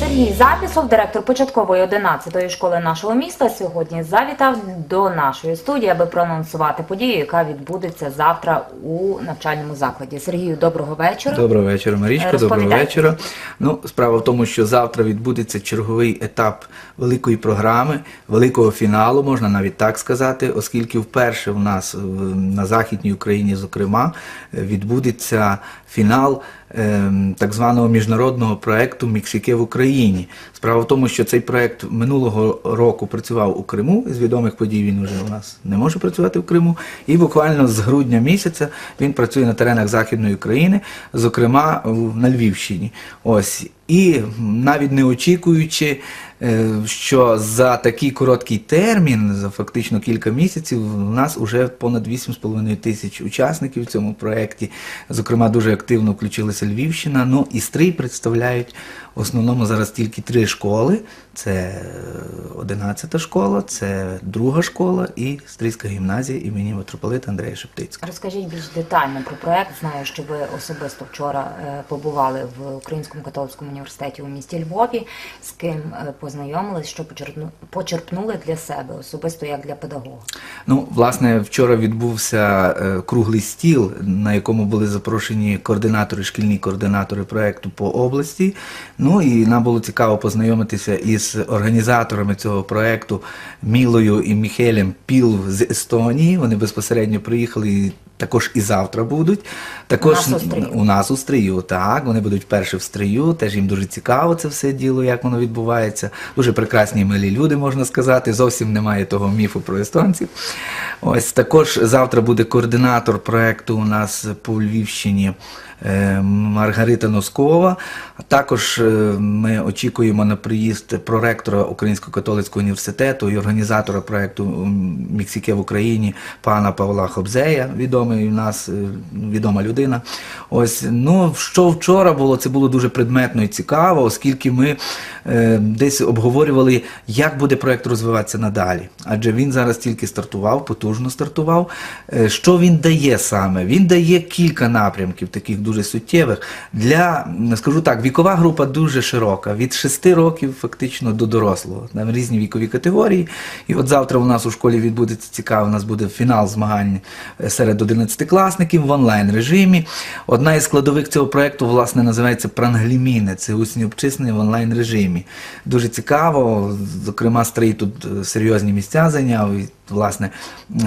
Сергій Запісов, директор початкової 11-ї школи нашого міста, сьогодні завітав до нашої студії, аби проанонсувати подію, яка відбудеться завтра у навчальному закладі. Сергію, доброго вечора. Доброго вечора, Марічко. Доброго вечора. Ну, справа в тому, що завтра відбудеться черговий етап великої програми, великого фіналу, можна навіть так сказати, оскільки вперше в нас на Західній Україні, зокрема, відбудеться фінал е, так званого міжнародного проекту Міксіки в Україні. Справа в тому, що цей проект минулого року працював у Криму. З відомих подій він вже у нас не може працювати в Криму. І буквально з грудня місяця він працює на теренах Західної України, зокрема в- на Львівщині. Ось. І навіть не очікуючи, е, що за такий короткий термін, за фактично кілька місяців, у нас вже понад 8,5 тисяч учасників в цьому проєкті. Зокрема, дуже активно включилася Львівщина. Ну і стрій представляють в основному зараз тільки три школи: це 11 школа, це друга школа і Стрийська гімназія імені митрополита Андрея Шептицького. Розкажіть більш детально про проект. Знаю, що ви особисто вчора е, побували в Українському католицькому університеті у місті Львові. З ким е, познайомились, що почерпну- почерпнули для себе, особисто як для педагога. Ну, власне, вчора відбувся е, круглий стіл, на якому були запрошені координатори, шкільні координатори проекту по області. Ну і нам було цікаво познайомитися із організаторами цього проекту Мілою і Міхелем Піл з Естонії. Вони безпосередньо приїхали. і Також і завтра будуть. Також У нас у Стрию. у нас у стрию, так. Вони будуть вперше в стрию. Теж їм дуже цікаво це все діло, як воно відбувається. Дуже прекрасні милі люди, можна сказати. Зовсім немає того міфу про естонців. Ось також завтра буде координатор проекту у нас по Львівщині. е, Маргарита Носкова. Також е, ми очікуємо на приїзд проректора Українського католицького університету і організатора проекту Міксіке в Україні пана Павла Хобзея, відомий у нас е, відома людина. Ось ну що вчора було, це було дуже предметно і цікаво, оскільки ми десь обговорювали, як буде проект розвиватися надалі. Адже він зараз тільки стартував, потужно стартував. Е, що він дає саме? Він дає кілька напрямків, таких дуже суттєвих. Для, скажу так, вікова група дуже широка, від 6 років фактично до дорослого. Там різні вікові категорії. І от завтра у нас у школі відбудеться цікаво, у нас буде фінал змагань е, серед 11-класників в онлайн режимі. Одна із складових цього проекту, власне, називається Прангліміни. Це усні обчислення в онлайн режимі. Дуже цікаво. Зокрема, стрий тут е, серйозні місця зайняв. Власне,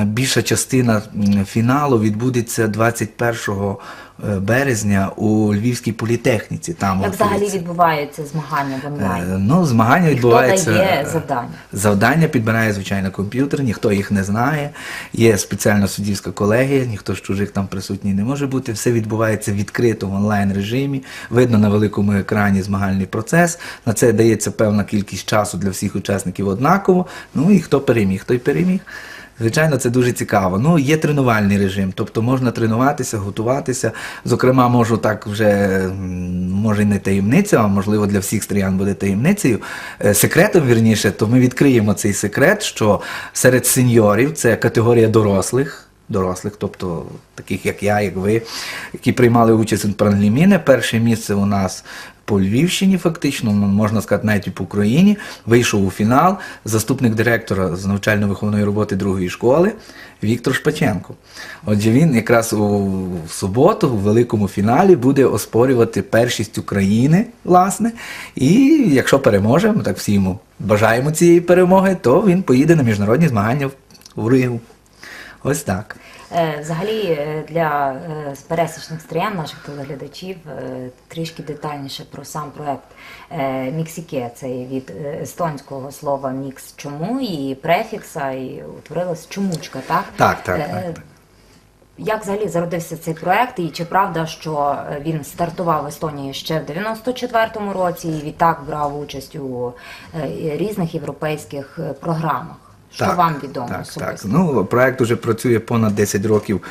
більша частина фіналу відбудеться 21 е, березня у Львівській політехніці. Там Як взагалі відбуваються змагання в онлайн? Е, Ну, змагання І відбуваються. Хто дає е, завдання? Завдання підбирає, звичайно, комп'ютер, ніхто їх не знає. Є спеціальна суддівська колегія, ніхто з чужих там присутній не може бути. Все відбувається відкрито в онлайн режимі. Видно на великому екрані змагальний процес. На це дається певна кількість часу для всіх учасників однаково. Ну і хто переміг, той переміг. Звичайно, це дуже цікаво. Ну, є тренувальний режим, тобто можна тренуватися, готуватися. Зокрема, можу так вже, може не таємниця, а можливо для всіх стріян буде таємницею. Е, Секретом, вірніше, то ми відкриємо цей секрет, що серед сеньорів це категорія дорослих. Дорослих, тобто таких як я, як ви, які приймали участь у Прангліміни. Перше місце у нас по Львівщині, фактично, можна сказати, навіть і по Україні. Вийшов у фінал заступник директора з навчально-виховної роботи другої школи Віктор Шпаченко. Отже, він якраз у суботу, в великому фіналі, буде оспорювати першість України, власне. І якщо переможе, ми так всі йому бажаємо цієї перемоги, то він поїде на міжнародні змагання в Ригу. Ось так. Е, Взагалі е, для е, пересічних стріян, наших телеглядачів, трішки детальніше про сам проект Міксіке. Це від естонського слова мікс чому і префікса, і утворилась чомучка, так? Так, так, так, так. Як взагалі зародився цей проект, і чи правда, що він стартував в Естонії ще в 94-му році і відтак брав участь у різних європейських програмах? Що вам відомо так, особисто? Так. Ну, проект уже працює понад 10 років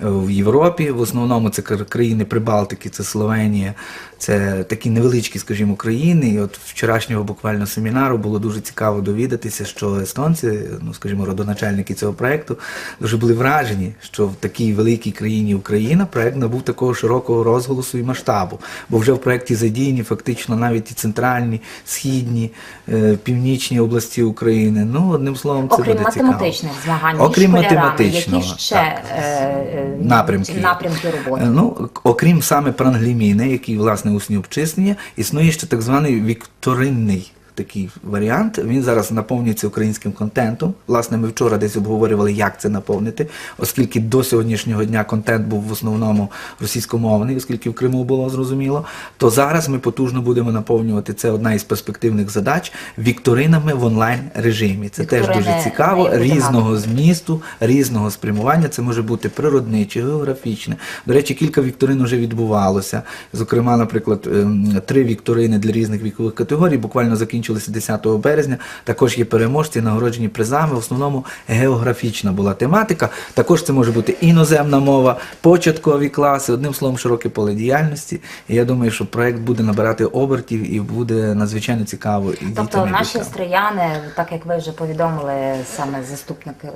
е, в Європі. В основному це країни Прибалтики, це Словенія, це такі невеличкі, скажімо, країни. І от вчорашнього буквально семінару було дуже цікаво довідатися, що естонці, ну скажімо, родоначальники цього проекту, дуже були вражені, що в такій великій країні Україна проект набув такого широкого розголосу і масштабу. Бо вже в проекті задіяні фактично навіть і центральні, східні, е, північні області України. Ну, одним словом, це Окрім буде цікаво. математичних змагань, Окрім школярами, математичного, які ще так. е, е, напрямки. напрямки роботи? Е, Ну, окрім саме прангліміни, який власне усні обчислення, існує ще так званий вікторинний. Такий варіант. Він зараз наповнюється українським контентом. Власне, ми вчора десь обговорювали, як це наповнити, оскільки до сьогоднішнього дня контент був в основному російськомовний, оскільки в Криму було зрозуміло. То зараз ми потужно будемо наповнювати це одна із перспективних задач вікторинами в онлайн режимі. Це теж дуже цікаво. Різного змісту, різного спрямування. Це може бути природниче, географічне. До речі, кілька вікторин вже відбувалося. Зокрема, наприклад, ем, три вікторини для різних вікових категорій буквально закінчилися 10 березня. Також є переможці, нагороджені призами. В основному географічна була тематика. Також це може бути іноземна мова, початкові класи, одним словом, широке поле діяльності. І я думаю, що проект буде набирати обертів і буде надзвичайно цікаво і Тобто дітям, наші батькам. стріяни, так як ви вже повідомили, саме заступник е,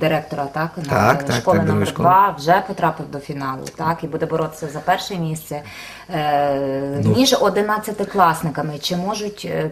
директора, так, на Так, так, школи так, номер. 2 вже потрапив до фіналу, так, і буде боротися за перше місце. Е, Ну. між одинадцятикласниками, чи можуть е,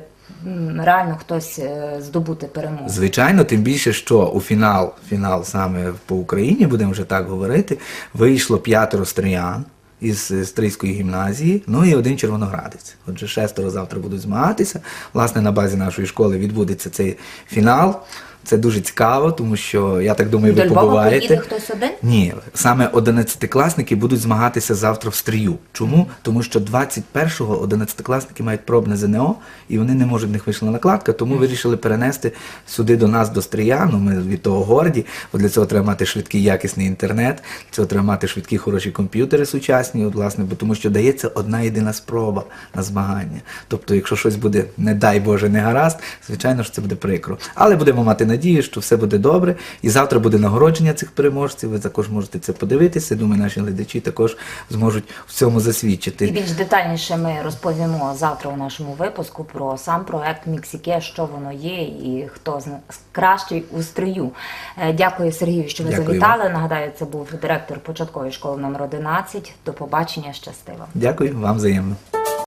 реально хтось е, здобути перемогу? Звичайно, тим більше, що у фінал, фінал саме по Україні, будемо вже так говорити, вийшло п'ятеро стріян із Стрийської гімназії, ну і один червоноградець. Отже, шестеро завтра будуть змагатися. Власне, на базі нашої школи відбудеться цей фінал. Це дуже цікаво, тому що я так думаю, ви До Львова побуваєте. поїде хтось один? Ні, саме 11-класники будуть змагатися завтра в стрію. Чому? Тому що 21-го 11-класники мають пробне ЗНО, і вони не можуть в них вийшла накладка, тому вирішили перенести сюди до нас до стрія. Ну, ми від того горді, бо для цього треба мати швидкий якісний інтернет, для цього треба мати швидкі хороші комп'ютери сучасні, от, власне, бо тому що дається одна єдина спроба на змагання. Тобто, якщо щось буде, не дай Боже, не гаразд, звичайно ж це буде прикро. Але будемо мати надію, що все буде добре. І завтра буде нагородження цих переможців. Ви також можете це подивитися. Думаю, наші глядачі також зможуть в цьому І засвідчити. більш детальніше ми розповімо завтра у нашому випуску про сам проект Міксіке, що воно є і хто кращий у стрию. Е, Дякую Сергію, що ви Дякую завітали. Нагадаю, це був директор початкової школи номер 11. До побачення, щасти вам. Дякую вам взаємно.